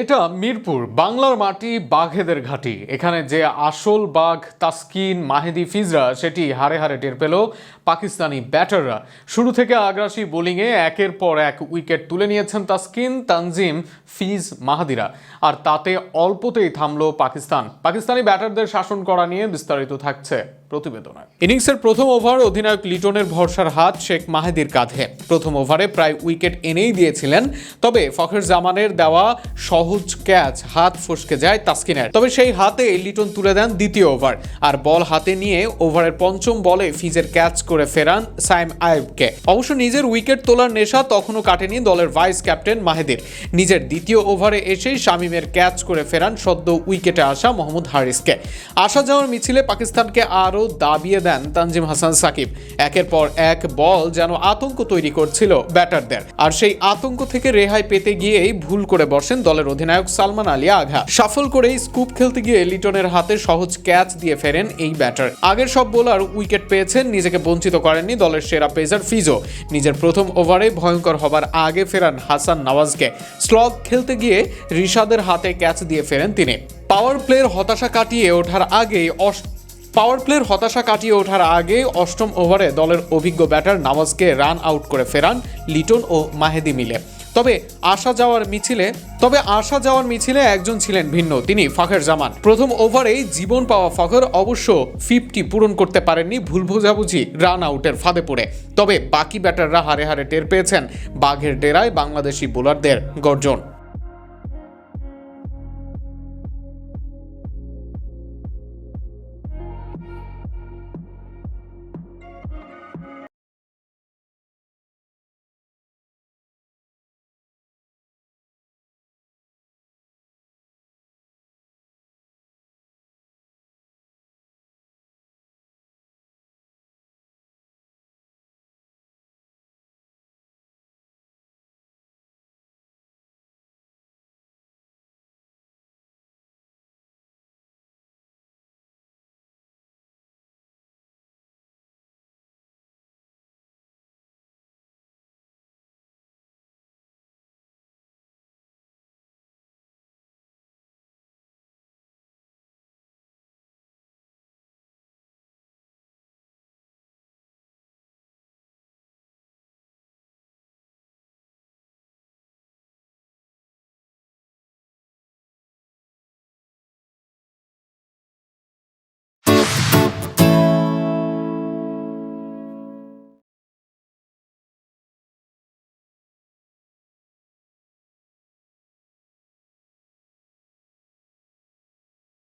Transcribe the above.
এটা মিরপুর, বাংলার মাটি বাঘেদের ঘাঁটি। এখানে যে আসল বাঘ তাসকিন, মাহেদি, ফিজরা, সেটি হারে হারে টের পেল পাকিস্তানি ব্যাটাররা। শুরু থেকে আগ্রাসী বোলিংয়ে একের পর এক উইকেট তুলে নিয়েছেন তাসকিন, তানজিম, ফিজ, মাহাদিরা। আর তাতে অল্পতেই থামলো পাকিস্তান। পাকিস্তানি ব্যাটারদের শাসন করা নিয়ে বিস্তারিত থাকছে। প্রতিবেদনে ইনিংসের প্রথম ওভার অধিনায়ক লিটনের ভরসার হাত শেখ মাহেদির কাঁধে। প্রথম ওভারে প্রায় উইকেট এনেই দিয়েছিলেন, তবে ফখর জামানের দেওয়া সহজ ক্যাচ হাত ফসকে যায় তাসকিনের। তবে সেই হাতে লিটন তুলে দেন দ্বিতীয় ওভার, আর বল হাতে নিয়ে ওভারের পঞ্চম বলে ফিজের ক্যাচ করে ফেরান সাইম আয়ুবকে অবশ্য নিজের উইকেট তোলার নেশা তখনও কাটেনি দলের ভাইস ক্যাপ্টেন মাহেদির। নিজের দ্বিতীয় ওভারে এসেই শামিমের ক্যাচ করে ফেরান সদ্য উইকেটে আসা মোহাম্মদ হারিসকে। আসা যাওয়ার মিছিলে পাকিস্তানকে আরও দাবিয়ে দেন তানজিম হাসান সাকিব। একের পর এক বল যেন আতঙ্ক তৈরি করছিল ব্যাটারদের। আর সেই আতঙ্ক থেকে রেহাই পেতে গিয়েই ভুল করে বসেন দলের অধিনায়ক সালমান আলী আঘা। সাফল করেই স্কুপ খেলতে গিয়ে লিটনের হাতে সহজ ক্যাচ দিয়ে ফেরেন এই ব্যাটার। আগের সব বোলার উইকেট পেয়েছেন, নিজেকে বঞ্চিত করেননি দলের সেরা পেসার ফিজো। নিজের প্রথম ওভারে ভয়ঙ্কর হবার আগে ফেরান হাসান নওয়াজকে। স্লগ খেলতে গিয়ে রিশাদের হাতে ক্যাচ দিয়ে ফেরেন তিনি। পাওয়ার প্লের হতাশা কাটিয়ে ওঠার আগেই অষ্ট পাওয়ার প্লের হতাশা কাটিয়ে ওঠার আগে অষ্টম ওভারে দলের অভিজ্ঞ ব্যাটার নামাজকে রান আউট করে ফেরান লিটন ও মাহেদি মিলে। তবে আসা যাওয়ার মিছিলে, তবে আসা যাওয়ার মিছিলে একজন ছিলেন ভিন্ন, তিনি ফখর জামান। প্রথম ওভারেই জীবন পাওয়া ফখর অবশ্য ফিফটি পূরণ করতে পারেননি ভুল বোঝাবুঝি রান আউটের ফাঁদে পড়ে। তবে বাকি ব্যাটাররা হারে হারে টের পেয়েছেন বাঘের ডেরায় বাংলাদেশি বোলারদের গর্জন।